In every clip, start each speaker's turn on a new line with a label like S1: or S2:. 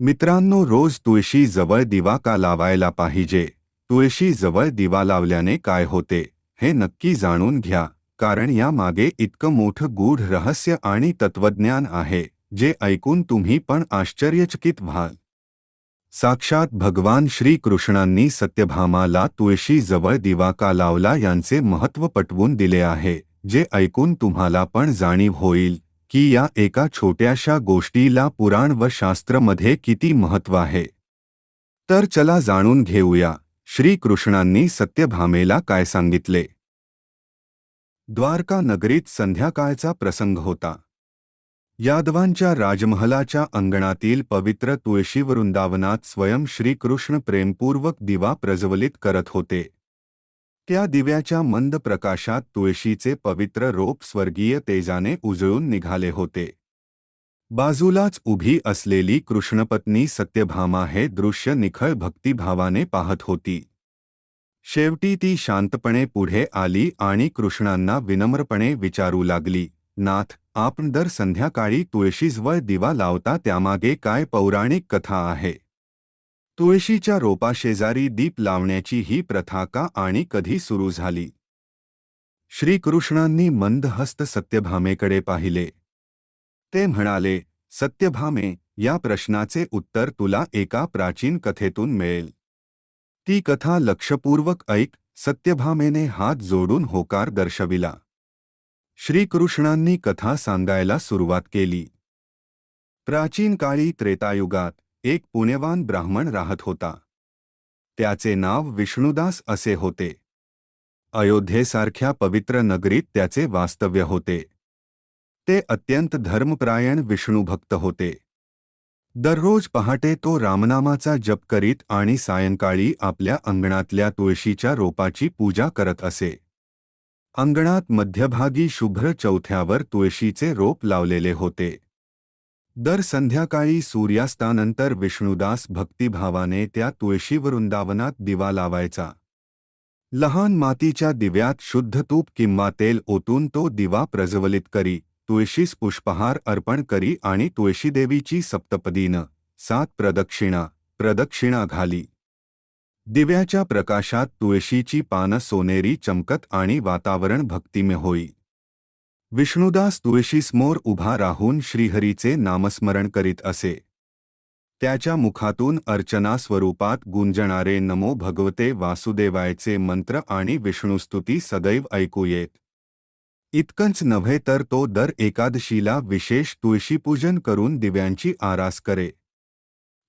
S1: मित्रांनो रोज तुळशी जवळ दिवा का लावायला पाहिजे? तुळशी जवळ दिवा लावल्याने काय होते? हे नक्की जाणून घ्या. कारण यामागे इतकं मोठं गूढ रहस्य आणि तत्वज्ञान आहे जे ऐकून तुम्ही पण आश्चर्यचकित व्हाल. साक्षात भगवान श्रीकृष्णांनी सत्यभामाला तुळशी जवळ दिवा का लावला यांचे महत्त्व पटवून दिले आहे जे ऐकून तुम्हाला पण जाणीव होईल. की या एका छोट्याशा गोष्टीला पुराण व शास्त्रमध्ये किती महत्त्व आहे? तर चला जाणून घेऊया श्रीकृष्णांनी सत्यभामेला काय सांगितले. द्वारका नगरीत संध्याकाळचा प्रसंग होता. यादवांच्या राजमहलाच्या अंगणातील पवित्र तुळशी वृंदावनात स्वयं श्रीकृष्ण प्रेमपूर्वक दिवा प्रज्वलित करत होते. त्या दिव्याच्या मंद प्रकाशात तुळशीचे पवित्र रोप स्वर्गीय तेजाने उजळून निघाले होते. बाजूलाच उभी असलेली कृष्णपत्नी सत्यभामा हे दृश्य निखळ भक्तिभावाने पाहत होती. शेवटी ती शांतपणे पुढे आली आणि कृष्णांना विनम्रपणे विचारू लागली नाथ आपण दर संध्याकाळी तुळशीजवळ दिवा लावता त्यामागे काय पौराणिक कथा आहे? तुळशीच्या रोपाशेजारी दीप लावण्याची ही प्रथा का आणि कधी सुरू झाली? श्रीकृष्णांनी मंदहस्त सत्यभामेकडे पाहिले. ते म्हणाले सत्यभामे या प्रश्नाचे उत्तर तुला एका प्राचीन कथेतून मिळेल. ती कथा लक्षपूर्वक ऐक सत्यभामेने हात जोडून होकार दर्शविला. श्रीकृष्णांनी कथा सांगायला सुरुवात केली. प्राचीन काळी त्रेतायुगात एक पुण्यवान ब्राह्मण राहत होता. त्याचे नाव विष्णुदास असे होते. अयोध्येसारख्या पवित्र नगरीत त्याचे वास्तव्य होते. ते अत्यंत धर्मप्रायण विष्णुभक्त होते. दररोज पहाटे तो रामनामाचा जप करीत आणि सायंकाळी आपल्या अंगणातल्या तुळशीच्या रोपाची पूजा करत असे. अंगणात मध्यभागी शुभ्र चौथ्यावर तुळशीचे रोप लावलेले होते. दर संध्याकाळी सूर्यास्तानंतर विष्णुदास भक्तिभावाने त्या तुळशी वृंदावनात दिवा लावायचा. लहान मातीच्या दिव्यात शुद्ध तूप किंवा तेल ओतून तो दिवा प्रज्वलित करी तुळशीस पुष्पहार अर्पण करी आणि तुळशीदेवीची सप्तपदीनं सात प्रदक्षिणा प्रदक्षिणा घाली. दिव्याच्या प्रकाशात तुळशीची पानं सोनेरी चमकत आणि वातावरण भक्तिमय होई. विष्णुदास तुळशीसमोर उभा राहून श्रीहरीचे नामस्मरण करीत असे. त्याच्या मुखातून अर्चना स्वरूपात गुंजणारे नमो भगवते वासुदेवायचे मंत्र आणि विष्णुस्तुती सदैव ऐकू येत. इतकंच नव्हे तर तो दर एकादशीला विशेष तुळशीपूजन करून दिव्यांची आरास करे.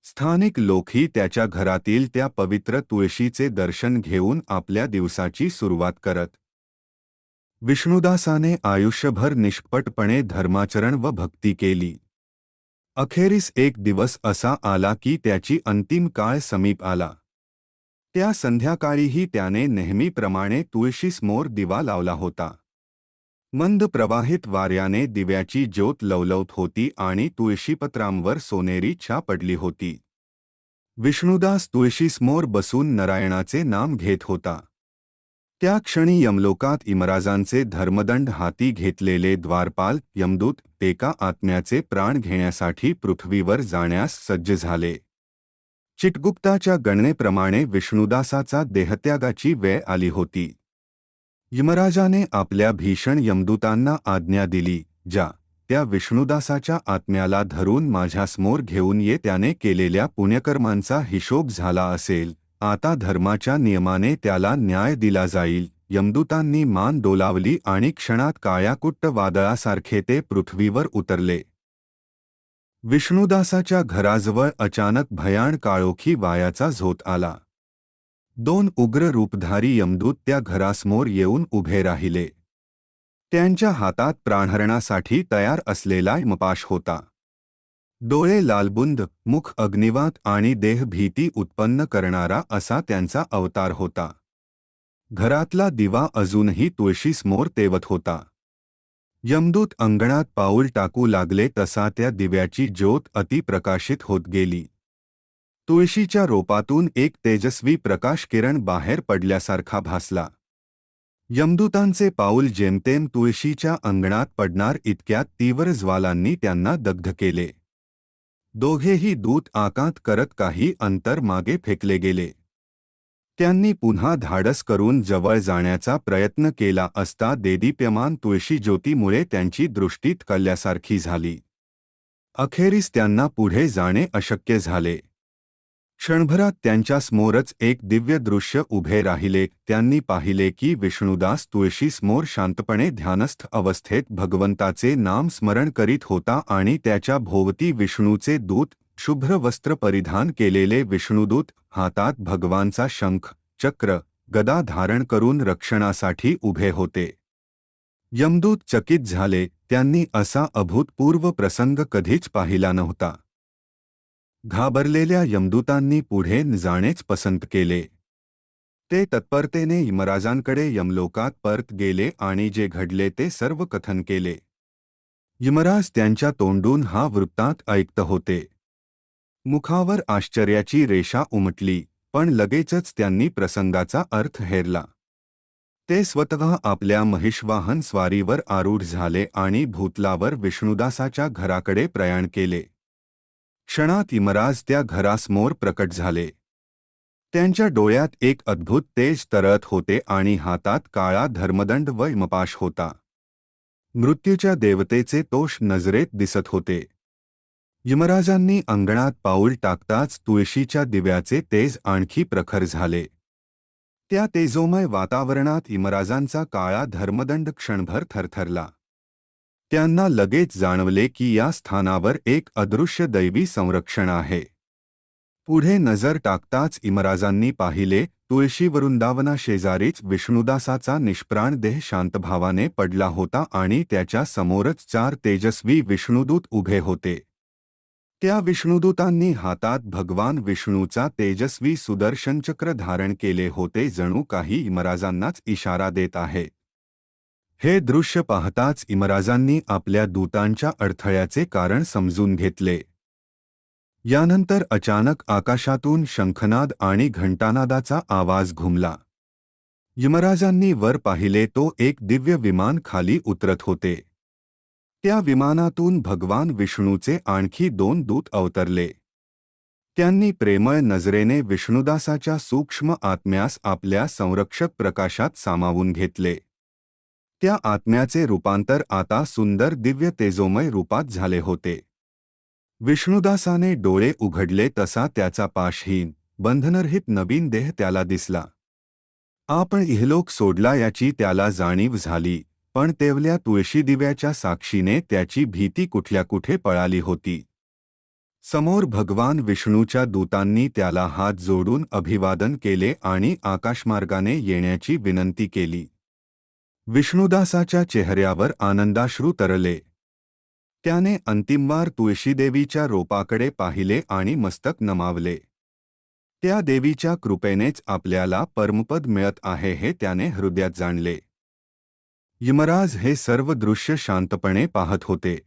S1: स्थानिक लोकही त्याच्या घरातील त्या पवित्र तुळशीचे दर्शन घेऊन आपल्या दिवसाची सुरुवात करत. विष्णुदासाने आयुष्यभर निष्कपटपणे धर्माचरण व भक्ती केली. अखेरीस एक दिवस असा आला की त्याची अंतिम काळ समीप आला. त्या संध्याकाळीही त्याने नेहमीप्रमाणे तुळशीसमोर दिवा लावला होता. मंद प्रवाहित वाऱ्याने दिव्याची ज्योत लवलवत होती आणि तुळशीपत्रांवर सोनेरी छा पडली होती. विष्णुदास तुळशीसमोर बसून नारायणाचे नाम घेत होता. त्या क्षणी यमलोकात इमराजांचे धर्मदंड हाती घेतलेले द्वारपाल यमदूत एका आत्म्याचे प्राण घेण्यासाठी पृथ्वीवर जाण्यास सज्ज झाले. चिटगुप्ताच्या गणनेप्रमाणे विष्णुदासाचा देहत्यागाची वेळ आली होती. यमराजाने आपल्या भीषण यमदूतांना आज्ञा दिली ज्या त्या विष्णुदासाच्या आत्म्याला धरून माझ्यासमोर घेऊन ये त्याने केलेल्या पुण्यकर्मांचा हिशोब झाला असेल. आता धर्माच्या नियमाने त्याला न्याय दिला जाईल. यमदूतांनी मान डोलावली आणि क्षणात काळ्याकुट्ट वादळासारखे ते पृथ्वीवर उतरले. विष्णुदासाच्या घराजवळ अचानक भयाण काळोखी वायाचा झोत आला. दोन उग्र रूपधारी यमदूत त्या घरासमोर येऊन उभे राहिले. त्यांच्या हातात प्राणहरणासाठी तयार असलेला यमपाश होता. डोळे लालबुंद मुख अग्निवात आणि देह भीती उत्पन्न करणारा असा त्यांचा अवतार होता. घरातला दिवा अजूनही तुळशीसमोर तेवत होता. यमदूत अंगणात पाऊल टाकू लागले तसा त्या दिव्याची ज्योत अतिप्रकाशित होत गेली. तुळशीच्या रोपातून एक तेजस्वी प्रकाश किरण बाहेर पडल्यासारखा भासला. यमदूतांचे पाऊल जेमतेम तुळशीच्या अंगणात पडणार इतक्या तीव्र ज्वालांनी त्यांना दग्ध केले. दोघेही दूत आकांत करत काही अंतर मागे फेकले गेले. त्यांनी पुन्हा धाडस करून जवळ जाण्याचा प्रयत्न केला असता देदीप्यमान तुळशी ज्योतीमुळे त्यांची दृष्टीत कल्ल्यासारखी झाली. अखेरीस त्यांना पुढे जाणे अशक्य झाले. क्षणभरात त्यांच्या समोरच एक दिव्य दृश्य उभे राहिले. त्यांनी पाहिले की विष्णुदास तुळशीसमोर शांतपणे ध्यानस्थ अवस्थेत भगवंताचे नाम स्मरण करीत होता आणि त्याच्या भोवती विष्णूचे दूत शुभ्र वस्त्र परिधान केलेले विष्णुदूत हातात भगवानचा शंख चक्र गदा धारण करून रक्षणासाठी उभे होते. यमदूत चकित झाले. त्यांनी असा अभूतपूर्व प्रसंग कधीच पाहिला नव्हता. घाबरलेल्या यमदूतांनी पुढे जाणेच पसंत केले. ते तत्परतेने यमराजांकडे यमलोकात परत गेले आणि जे घडले ते सर्व कथन केले. यमराज त्यांच्या तोंडून हा वृत्तांत ऐकत होते. मुखावर आश्चर्याची रेषा उमटली पण लगेचच त्यांनी प्रसंगाचा अर्थ हेरला. ते स्वतः आपल्या महिषवाहन स्वारीवर आरूढ झाले आणि भूतलावर विष्णुदासाच्या घराकडे प्रयाण केले. क्षणात इमराज त्या घरासमोर प्रकट झाले. त्यांच्या डोळ्यात एक अद्भुत तेज तरत होते आणि हातात काळा धर्मदंड व इमपाश होता. मृत्यूच्या देवतेचे तोष नजरेत दिसत होते. यमराजांनी अंगणात पाऊल टाकताच तुळशीच्या दिव्याचे तेज आणखी प्रखर झाले. त्या तेजोमय वातावरणात इमराजांचा काळा धर्मदंड क्षणभर थरथरला. त्यांना लगेच जाणवले की या स्थानावर एक अदृश्य दैवी संरक्षण आहे. पुढे नज़र टाकताच इमराजांनी पाहिले, तुळशी वृंदावना शेजारीच विष्णुदासाचा निष्प्राण देह शांतभावाने पडला होता आणि त्याच्या समोरच चार तेजस्वी विष्णुदूत उभे होते. त्या विष्णुदूतांनी हातात भगवान विष्णूचा तेजस्वी सुदर्शन चक्र धारण केले होते, जणू काही इमराजांनाच इशारा देत आहे. हे दृश्य पाहताच इमराजांनी आपल्या दूतांच्या अडथळ्याचे कारण समजून घेतले. यानंतर अचानक आकाशातून शंखनाद आणि घंटानादाचा आवाज घुमला. यमराजांनी वर पाहिले तो एक दिव्य विमान खाली उतरत होते. त्या विमानातून भगवान विष्णूचे आणखी दोन दूत अवतरले. त्यांनी प्रेमळ नजरेने विष्णुदासाच्या सूक्ष्म आत्म्यास आपल्या संरक्षक प्रकाशात सामावून घेतले. त्या आत्म्याचे रूपांतर आता सुंदर दिव्य तेजोमय रूपात झाले होते. विष्णुदासाने डोळे उघडले तसा त्याचा पाशहीन बंधनरहित नवीन देह त्याला दिसला. आपण इहलोक सोडला याची त्याला जाणीव झाली पण तेवल्या तुळशी दिव्याच्या साक्षीने त्याची भीती कुठल्या कुठे पळाली होती. समोर भगवान विष्णूच्या दूतांनी त्याला हात जोडून अभिवादन केले आणि आकाशमार्गाने येण्याची विनंती केली. विष्णुदासाच्या चेहऱ्यावर आनंदाश्रू तरले. त्याने अंतिमवार तुळशीदेवीच्या रोपाकडे पाहिले आणि मस्तक नमावले. त्या देवीच्या कृपेनेच आपल्याला परमपद मिळत आहे हे त्याने हृदयात जाणले. यमराज हे सर्व दृश्य शांतपणे पाहत होते.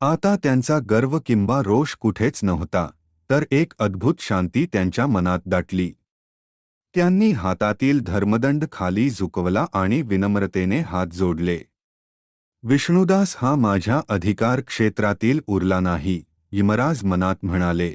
S1: आता त्यांचा गर्व किंवा रोष कुठेच नव्हता तर एक अद्भुत शांती त्यांच्या मनात दाटली. त्यांनी हातातील धर्मदंड खाली झुकवला आणि विनम्रतेने हात जोडले. विष्णुदास हा माझ्या अधिकार क्षेत्रातील उरला नाही यमराज मनात म्हणाले.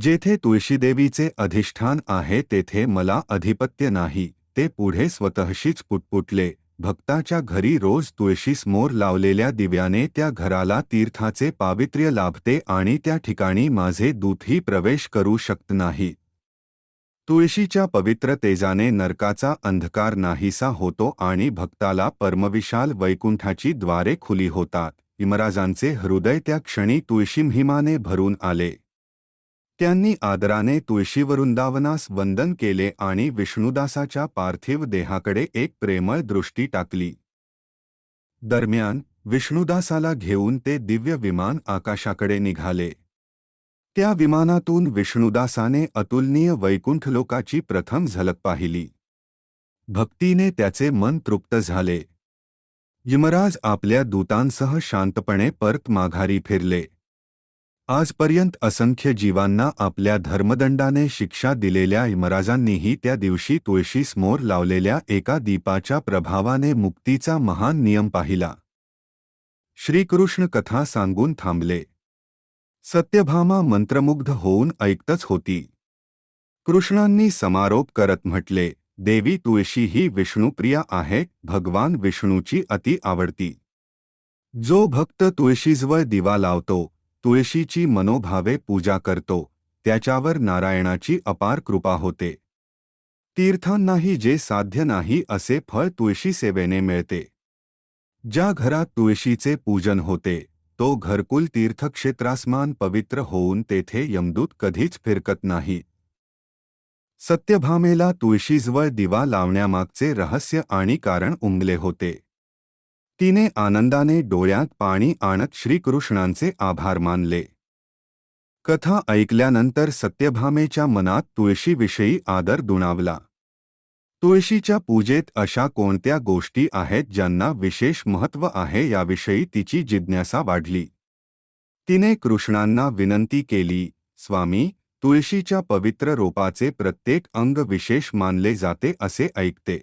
S1: जेथे तुळशीदेवीचे अधिष्ठान आहे तेथे मला अधिपत्य नाही ते पुढे स्वतःशीच पुटपुटले. भक्ताच्या घरी रोज तुळशीसमोर लावलेल्या दिव्याने त्या घराला तीर्थाचे पावित्र्य लाभते आणि त्या ठिकाणी माझे दूतही प्रवेश करू शकत नाही. तुळशीच्या पवित्र तेजाने नरकाचा अंधकार नाहीसा होतो आणि भक्ताला परमविशाल वैकुंठाची द्वारे खुली होतात. इमराजांचे हृदय त्या क्षणी तुळशीमहिमाने भरून आले. त्यांनी आदराने तुळशीवरुंदावनास वंदन केले आणि विष्णुदासाच्या पार्थिव देहाकडे एक प्रेमळ दृष्टी टाकली. दरम्यान विष्णुदासाला घेऊन ते दिव्य विमान आकाशाकडे निघाले. त्या विमानातून विष्णुदासाने अतुलनीय वैकुंठलोकाची प्रथम झलक पाहिली. भक्तीने त्याचे मन तृप्त झाले. यमराज आपल्या दूतांसह शांतपणे परत माघारी फिरले. आजपर्यंत असंख्य जीवांना आपल्या धर्मदंडाने शिक्षा दिलेल्या यमराजांनीही त्या दिवशी तुळशीसमोर लावलेल्या एका दीपाच्या प्रभावाने मुक्तीचा महान नियम पाहिला. श्रीकृष्ण कथा सांगून थांबले. सत्यभामा मंत्रमुग्ध होऊन ऐकतच होती. कृष्णांनी समारोप करत म्हटले देवी तुळशी ही विष्णुप्रिया आहे भगवान विष्णूची अति आवडती. जो भक्त तुळशीजवळ दिवा लावतो तुळशीची मनोभावे पूजा करतो त्याच्यावर नारायणाची अपार कृपा होते. तीर्थांनाही जे साध्य नाही असे फळ तुळशी सेवेने मिळते. ज्या घरात तुळशीचे पूजन होते तो घरकुल तीर्थक्षेत्रासमान पवित्र होऊन तेथे यमदूत कधीच फिरकत नाही. सत्यभामेला तुळशीजवळ दिवा लावण्यामागचे रहस्य आणि कारण उमले होते. तिने आनंदाने डोळ्यात पाणी आणत श्रीकृष्णांचे आभार मानले. कथा ऐकल्यानंतर सत्यभामेच्या मनात तुळशीविषयी आदर दुणावला. तुळशीच्या पूजेत अशा कोणत्या गोष्टी आहेत ज्यांना विशेष महत्त्व आहे याविषयी तिची जिज्ञासा वाढली. तिने कृष्णांना विनंती केली स्वामी तुळशीच्या पवित्र रोपाचे प्रत्येक अंग विशेष मानले जाते असे ऐकते.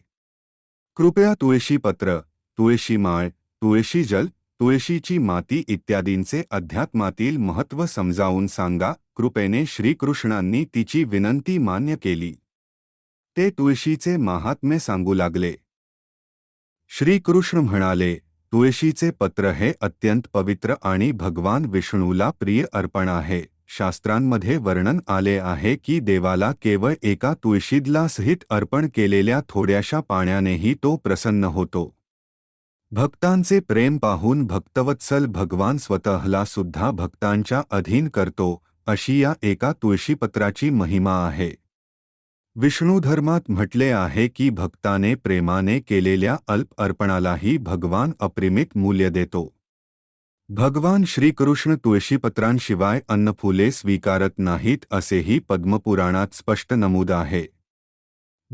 S1: कृपया तुळशीपत्र तुळशी माळ तुळशी जल तुळशीची माती इत्यादींचे अध्यात्मातील महत्त्व समजावून सांगा. कृपेने श्रीकृष्णांनी तिची विनंती मान्य केली. ते तुळशीचे महात्म्य सांगू लागले. श्रीकृष्ण म्हणाले, तुळशीचे पत्र हे अत्यंत पवित्र आणि भगवान विष्णूला प्रिय अर्पण आहे. शास्त्रांमध्ये वर्णन आले आहे की देवाला केवळ एका तुळशीदला सहित अर्पण केलेल्या थोड्याशा पाण्यानेही तो प्रसन्न होतो. भक्तांचे प्रेम पाहून भक्तवत्सल भगवान स्वतःला सुद्धा भक्तांच्या अधीन करतो, अशी या एका तुळशीपत्राची महिमा आहे. विष्णू धर्मात म्हटले आहे की भक्ताने प्रेमाने केलेल्या अल्प अर्पणालाही भगवान अप्रिमित मूल्य देतो. भगवान श्रीकृष्ण तुळशीपत्रांशिवाय अन्नफुले स्वीकारत नाहीत असेही पद्मपुराणात स्पष्ट नमूद आहे.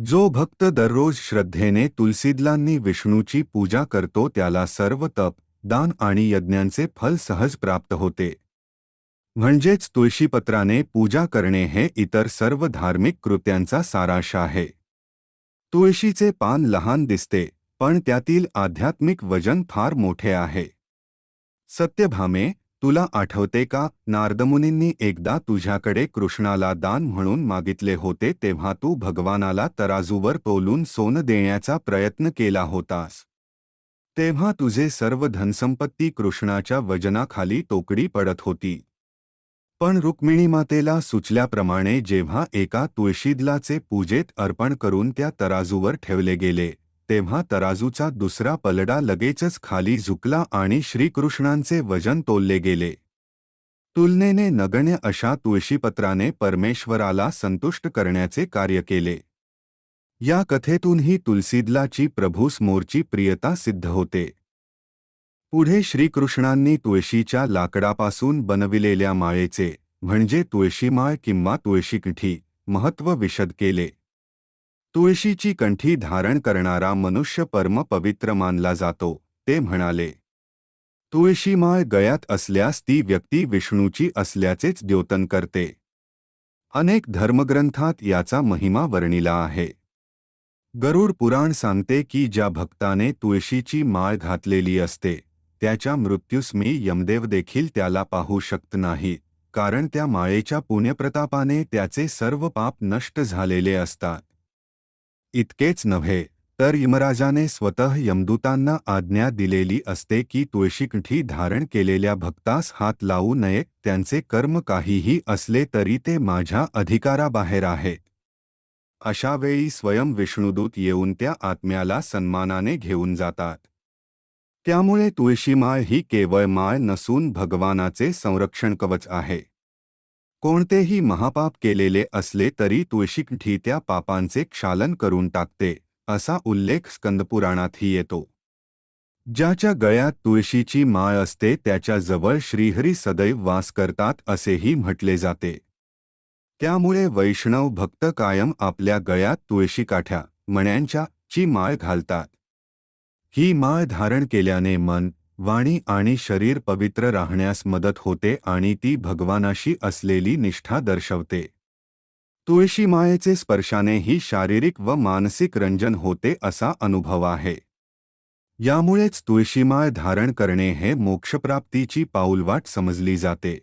S1: जो भक्त दररोज श्रद्धेने तुलसीदलांनी विष्णूची पूजा करतो त्याला सर्व तप, दान आणि यज्ञांचे फल सहज प्राप्त होते. म्हणजेच तुळशीपत्राने पूजा करणे हे इतर सर्व धार्मिक कृत्यांचा सारांश आहे. तुळशीचे पान लहान दिसते पण त्यातील आध्यात्मिक वजन फार मोठे आहे. सत्यभामे तुला आठवते का? नारदमुनींनी एकदा तुझ्याकडे कृष्णाला दान म्हणून मागितले होते तेव्हा तू भगवानाला तराजूवर तोलून सोनं देण्याचा प्रयत्न केला होतास. तेव्हा तुझे सर्व धनसंपत्ती कृष्णाच्या वजनाखाली तोकडी पडत होती. पण रुक्मिणी मातेला सुचल्याप्रमाणे जेव्हा एका तुळशीदलाचे पूजेत अर्पण करून त्या तराजूवर ठेवले गेले तेव्हा तराजूचा दुसरा पलडा लगेचच खाली झुकला आणि श्रीकृष्णांचे वजन तोलले गेले. तुलनेने नगण्य अशा तुळशीपत्राने परमेश्वराला संतुष्ट करण्याचे कार्य केले. या कथेतूनही तुलसीदलाची प्रभूसमोरची प्रियता सिद्ध होते. पुढे श्रीकृष्णांनी तुळशीच्या लाकडापासून बनविलेल्या माळेचे म्हणजे तुळशीमाळ किंवा तुळशीकंठी महत्त्व विशद केले. तुळशीची कंठी धारण करणारा मनुष्य परम पवित्र मानला जातो ते म्हणाले. तुळशीमाळ गयात असल्यास ती व्यक्ती विष्णूची असल्याचेच द्योतन करते. अनेक धर्मग्रंथात याचा महिमा वर्णिला आहे. गरुड पुराण सांगते की ज्या भक्ताने तुळशीची माळ घातलेली असते त्याच्या मृत्यूस मी यमदेव देखील त्याला पाहू शकत नाही कारण त्या माळेच्या पुण्यप्रतापाने त्याचे सर्व पाप नष्ट झालेले असतात. इतकेच नव्हे तर यमराजाने स्वतः यमदूतांना आज्ञा दिलेली असते की तुळशीकंठी धारण केलेल्या भक्तास हात लावू नये त्यांचे कर्म काहीही असले तरी ते माझ्या अधिकाराबाहेर आहे. अशा वेळी स्वयं विष्णुदूत येऊन त्या आत्म्याला सन्मानाने घेऊन जातात. त्यामुळे तुळशीमाळ ही केवळ माळ नसून भगवानाचे संरक्षण कवच आहे. कोणतेही महापाप केलेले असले तरी तुळशीकंठी त्या पापांचे क्षालन करून टाकते असा उल्लेख स्कंदपुराणातही येतो. ज्याच्या गळ्यात तुळशीची माळ असते त्याच्याजवळ श्रीहरी सदैव वास करतात असेही म्हटले जाते. त्यामुळे वैष्णव भक्त कायम आपल्या गळ्यात तुळशी काठ्या मण्यांच्या ची माळ घालतात. ही माळ धारण केल्याने मन वाणी आणि शरीर पवित्र राहण्यास मदत होते आणि ती भगवानाशी असलेली निष्ठा दर्शवते. तुळशी मायेचे स्पर्शानेही शारीरिक व मानसिक रंजन होते असा अनुभव आहे. यामुळेच तुळशीमाळ धारण करणे हे मोक्षप्राप्तीची पाऊलवाट समजली जाते.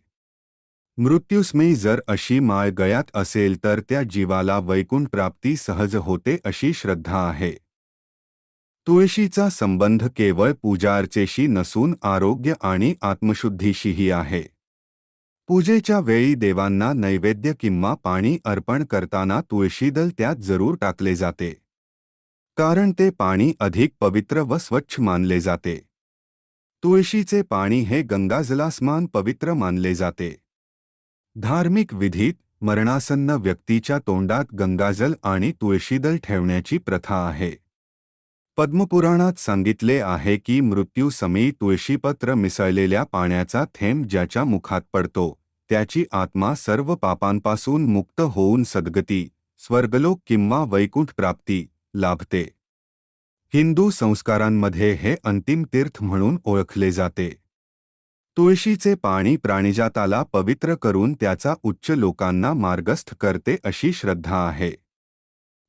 S1: मृत्युस्मी जर अशी माळ गयात असेल तर त्या जीवाला वैकुंठ प्राप्ती सहज होते अशी श्रद्धा आहे. तुळशीचा संबंध केवळ पूजार्चेशी नसून आरोग्य आणि आत्मशुद्धीशीही आहे. पूजेच्या वेळी देवांना नैवेद्य किंवा पाणी अर्पण करताना तुळशीदल त्यात जरूर टाकले जाते. कारण ते पाणी अधिक पवित्र व स्वच्छ मानले जाते. तुळशीचे पाणी हे गंगाजलासमान पवित्र मानले जाते. धार्मिक विधीत मरणासन्न व्यक्तीच्या तोंडात गंगाजल आणि तुळशीदल ठेवण्याची प्रथा आहे. पद्मपुराणात सांगितले आहे की मृत्यूसमयी तुळशीपत्र मिसळलेल्या पाण्याचा थेंब ज्याच्या मुखात पडतो त्याची आत्मा सर्व पापांपासून मुक्त होऊन सद्गती स्वर्गलोक किंवा वैकुंठ प्राप्ती लाभते. हिंदू संस्कारांमध्ये हे अंतिम तीर्थ म्हणून ओळखले जाते. तुळशीचे पाणी प्राणिजाताला पवित्र करून त्याचा उच्च लोकांना मार्गस्थ करते अशी श्रद्धा आहे.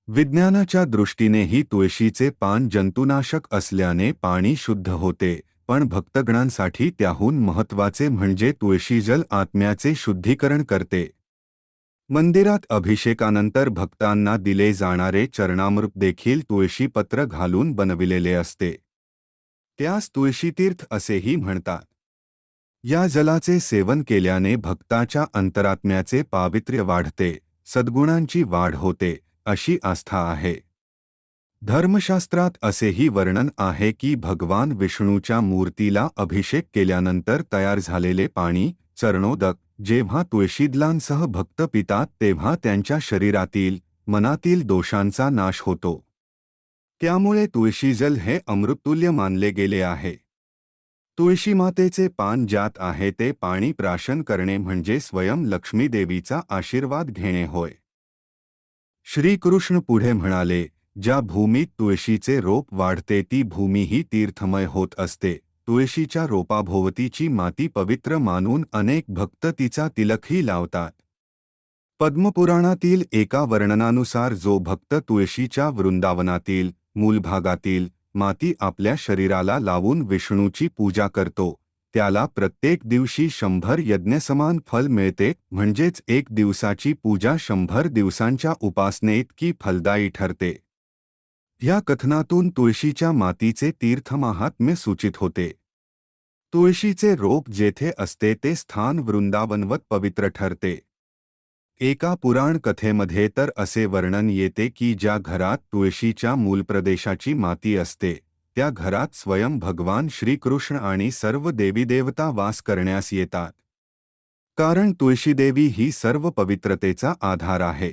S1: विज्ञानाच्या दृष्टीनेही तुळशीचे पान जंतुनाशक असल्याने पाणी शुद्ध होते पण भक्तगणांसाठी त्याहून महत्त्वाचे म्हणजे तुळशीजल आत्म्याचे शुद्धीकरण करते. मंदिरात अभिषेकानंतर भक्तांना दिले जाणारे चरणामृत देखील तुळशीपत्र घालून बनविलेले असते. त्यास तुळशीतीर्थ असेही म्हणतात. या जलाचे सेवन केल्याने भक्ताच्या अंतरात्म्याचे पावित्र्य वाढते सद्गुणांची वाढ होते. अशी आस्था आहे. धर्मशास्त्रात असेही वर्णन आहे की भगवान विष्णूच्या मूर्तीला अभिषेक केल्यानंतर तयार झालेले पाणी चरणोदक जेव्हा तुळशीदलांसह भक्त पितात तेव्हा त्यांच्या शरीरातील मनातील दोषांचा नाश होतो. त्यामुळे तुळशीजल हे अमृततुल्य मानले गेले आहे. तुळशी मातेचे पान ज्यात आहे ते पाणी प्राशन करणे म्हणजे स्वयं लक्ष्मी देवीचा आशीर्वाद घेणे होय. श्रीकृष्ण पुढे म्हणाले ज्या भूमीत तुळशीचे रोप वाढते ती भूमीही तीर्थमय होत असते. तुळशीच्या रोपाभोवतीची माती पवित्र मानून अनेक भक्त तिचा तिलकही लावतात. पद्मपुराणातील एका वर्णनानुसार जो भक्त तुळशीच्या वृंदावनातील मूलभागातील माती आपल्या शरीराला लावून विष्णूची पूजा करतो त्याला प्रत्येक दिवशी शंभर यज्ञसमान फल मिळते म्हणजेच एक दिवसाची पूजा शंभर दिवसांच्या उपासनेइतकी फलदायी ठरते. या कथनातून तुळशीच्या मातीचे तीर्थमाहात्म्य सूचित होते. तुळशीचे रोप जेथे असते ते स्थान वृंदावनवत पवित्र ठरते. एका पुराण कथेमध्ये तर असे वर्णन येते की ज्या घरात तुळशीच्या मूलप्रदेशाची माती असते त्या घरात स्वयं भगवान श्रीकृष्ण आणि सर्व देवीदेवता वास करण्यास येतात. कारण तुळशीदेवी ही सर्व पवित्रतेचा आधार आहे.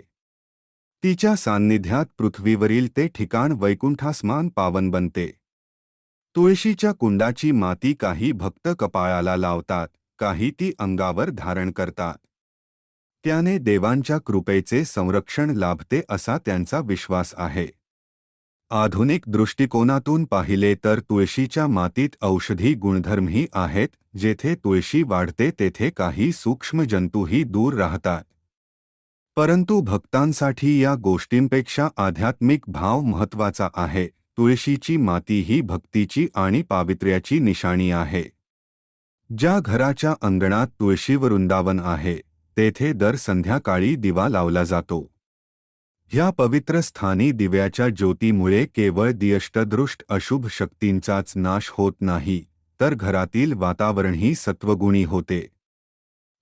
S1: तिच्या सान्निध्यात पृथ्वीवरील ते ठिकाण वैकुंठासमान पावन बनते. तुळशीच्या कुंडाची माती काही भक्त कपाळाला लावतात काही ती अंगावर धारण करतात. त्याने देवांच्या कृपेचे संरक्षण लाभते असा त्यांचा विश्वास आहे. आधुनिक दृष्टिकोनातून पाहिले तर तुळशीच्या मातीत औषधी गुणधर्मही आहेत जेथे तुळशी वाढते तेथे काही सूक्ष्म जंतूही दूर राहतात. परंतु भक्तांसाठी या गोष्टींपेक्षा आध्यात्मिक भाव महत्त्वाचा आहे. तुळशीची माती ही भक्तीची आणि पावित्र्याची निशाणी आहे. ज्या घराच्या अंगणात तुळशी वृंदावन आहे तेथे दर संध्याकाळी दिवा लावला जातो. ह्या पवित्र स्थानी दिव्याच्या ज्योतीमुळे केवळ दियष्टदृष्ट अशुभ शक्तींचाच नाश होत नाही, तर घरातील वातावरणही सत्वगुणी होते.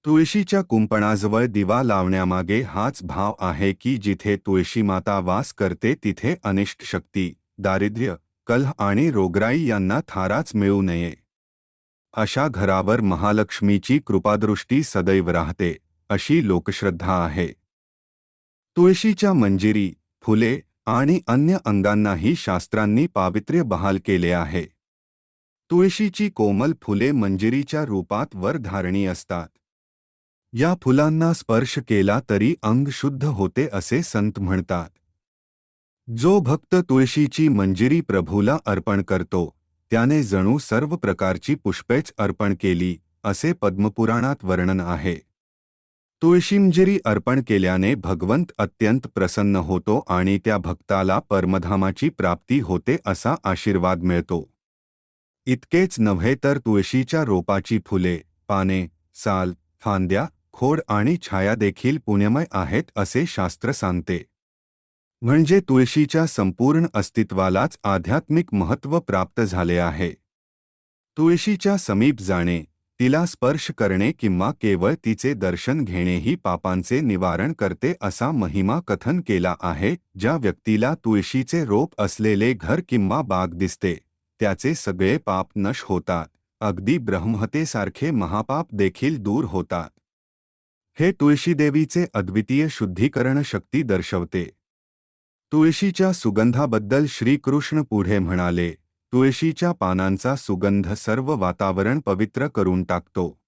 S1: तुळशीच्या कुंपणाजवळ दिवा लावण्यामागे हाच भाव आहे की जिथे तुळशी माता वास करते तिथे अनिष्ट शक्ती, दारिद्र्य, कलह आणि रोगराई यांना थाराच मिळू नये. अशा घरावर महालक्ष्मीची कृपादृष्टी सदैव राहते, अशी लोकश्रद्धा आहे. तुळशीच्या मंजिरी फुले आणि अन्य अंगांनाही शास्त्रांनी पावित्र्य बहाल केले आहे. तुळशीची कोमल फुले मंजिरीच्या रूपात वर धारणी असतात. या फुलांना स्पर्श केला तरी अंग शुद्ध होते असे संत म्हणतात. जो भक्त तुळशीची मंजिरी प्रभूला अर्पण करतो त्याने जणू सर्व प्रकारची पुष्पेच अर्पण केली असे पद्मपुराणात वर्णन आहे. तुळशींजिरी अर्पण केल्याने भगवंत अत्यंत प्रसन्न होतो आणि त्या भक्ताला परमधामाची प्राप्ती होते असा आशीर्वाद मिळतो. इतकेच नव्हे तर तुळशीच्या रोपाची फुले पाने साल फांद्या खोड आणि छाया देखील पुण्यमय आहेत असे शास्त्र सांगते. म्हणजे तुळशीच्या संपूर्ण अस्तित्वालाच आध्यात्मिक महत्त्व प्राप्त झाले आहे. तुळशीच्या समीप जाणे तिला स्पर्श करणे किंवा केवळ तिचे दर्शन घेणेही पापांचे निवारण करते असा महिमा कथन केला आहे ज्या व्यक्तीला तुळशीचे रोप असलेले घर किंवा बाग दिसते त्याचे सगळे पाप नश होतात अगदी ब्रह्महतेसारखे महापाप देखील दूर होतात. हे तुळशीदेवीचे अद्वितीय शुद्धीकरण शक्ती दर्शवते. तुळशीच्या सुगंधाबद्दल श्रीकृष्ण पुढे म्हणाले तुळशीच्या पानांचा सुगंध सर्व वातावरण पवित्र करून टाकतो.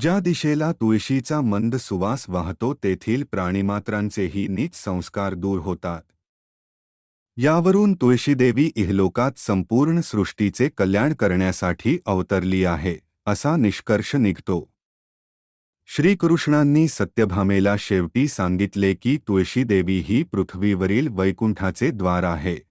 S1: ज्या दिशेला तुळशीचा मंद सुवास वाहतो तेथील प्राणीमात्रांचेही नीच संस्कार दूर होतात. यावरून तुळशीदेवी इहलोकात संपूर्ण सृष्टीचे कल्याण करण्यासाठी अवतरली आहे असा निष्कर्ष निघतो. श्रीकृष्णांनी सत्यभामेला शेवटी सांगितले की तुळशीदेवी ही पृथ्वीवरील वैकुंठाचे द्वार आहे.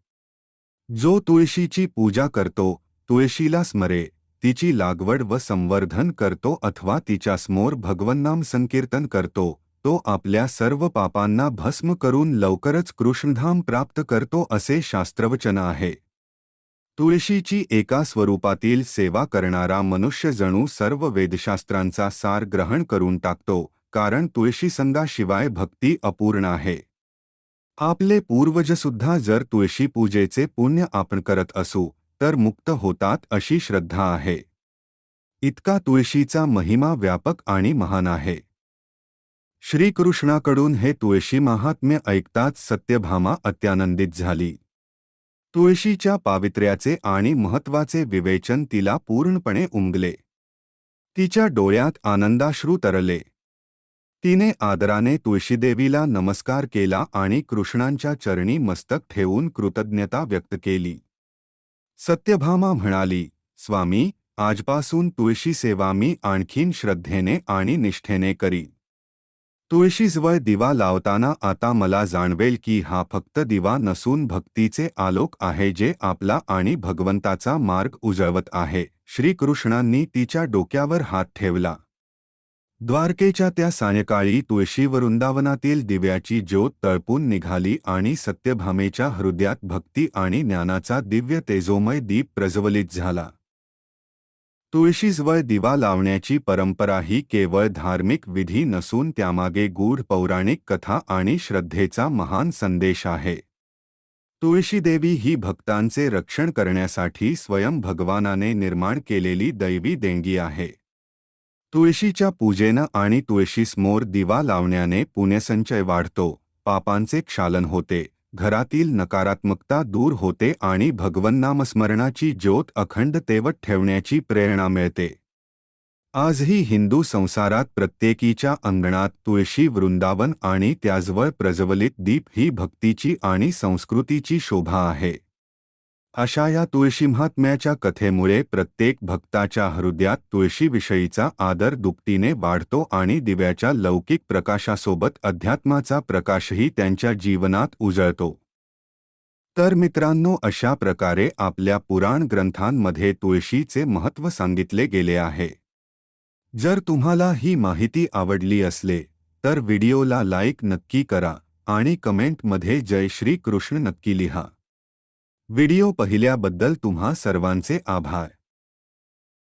S1: जो तुळशीची पूजा करतो तुळशीला स्मरे तिची लागवड व संवर्धन करतो अथवा तिच्यासमोर भगवन्नाम संकीर्तन करतो तो आपल्या सर्व पापांना भस्म करून लवकरच कृष्णधाम प्राप्त करतो असे शास्त्रवचन आहे. तुळशीची एका स्वरूपातील सेवा करणारा मनुष्य जणू सर्व वेदशास्त्रांचा सार ग्रहण करून टाकतो कारण तुळशीसंगाशिवाय भक्ती अपूर्ण आहे. आपले पूर्वजसुद्धा जर तुळशी पूजेचे पुण्य आपण करत असू तर मुक्त होतात अशी श्रद्धा आहे. इतका तुळशीचा महिमा व्यापक आणि महान आहे. श्रीकृष्णाकडून हे तुळशी महात्म्य ऐकताच सत्यभामा अत्यानंदित झाली. तुळशीच्या पावित्र्याचे आणि महत्त्वाचे विवेचन तिला पूर्णपणे उमगले. तिच्या डोळ्यात आनंदाश्रू तरले. तिने आदराने तुळशीदेवीला नमस्कार केला आणि कृष्णांच्या चरणी मस्तक ठेवून कृतज्ञता व्यक्त केली. सत्यभामा म्हणाली स्वामी आजपासून तुळशी सेवा मी आणखीन श्रद्धेने आणि निष्ठेने करी. तुळशीजवळ दिवा लावताना आता मला जाणवेल की हा फक्त दिवा नसून भक्तीचे आलोक आहे जे आपला आणि भगवंताचा मार्ग उजळवत आहे. श्रीकृष्णांनी तिच्या डोक्यावर हात ठेवला. द्वारकेच्या त्या सायंकाळी तुळशी वृंदावनातील दिव्याची ज्योत तळपून निघाली आणि सत्यभामेच्या हृदयात भक्ती आणि ज्ञानाचा दिव्य तेजोमय दीप प्रज्वलित झाला. तुळशीजवळ दिवा लावण्याची परंपरा ही केवळ धार्मिक विधी नसून त्यामागे गूढ पौराणिक कथा आणि श्रद्धेचा महान संदेश आहे. तुळशीदेवी ही भक्तांचे रक्षण करण्यासाठी स्वयं भगवानाने निर्माण केलेली दैवी देणगी आहे. तुळशीच्या पूजेनं आणि तुळशीसमोर दिवा लावण्याने पुण्यसंचय वाढतो. पापांचे क्षालन होते. घरातील नकारात्मकता दूर होते आणि भगवन्नामस्मरणाची ज्योत अखंड तेवत ठेवण्याची प्रेरणा मिळते. आजही हिंदू संसारात प्रत्येकीच्या अंगणात तुळशी वृंदावन आणि त्याजवळ प्रज्वलित दीप ही भक्तीची आणि संस्कृतीची शोभा आहे. अशा या तुळशीमहात्म्याच्या कथेमुळे प्रत्येक भक्ताच्या हृदयात तुळशीविषयीचा आदर दुपटीने वाढतो आणि दिव्याच्या लौकिक प्रकाशासोबत अध्यात्माचा प्रकाशही त्यांच्या जीवनात उजळतो. तर मित्रांनो अशा प्रकारे आपल्या पुराण ग्रंथांमध्ये तुळशीचे महत्त्व सांगितले गेले आहे. जर तुम्हाला ही माहिती आवडली असले तर व्हिडिओला लाईक नक्की करा आणि कमेंटमध्ये जय श्री कृष्ण नक्की लिहा. व्हिडिओ पाहिल्याबद्दल तुम्हा सर्वांचे आभार.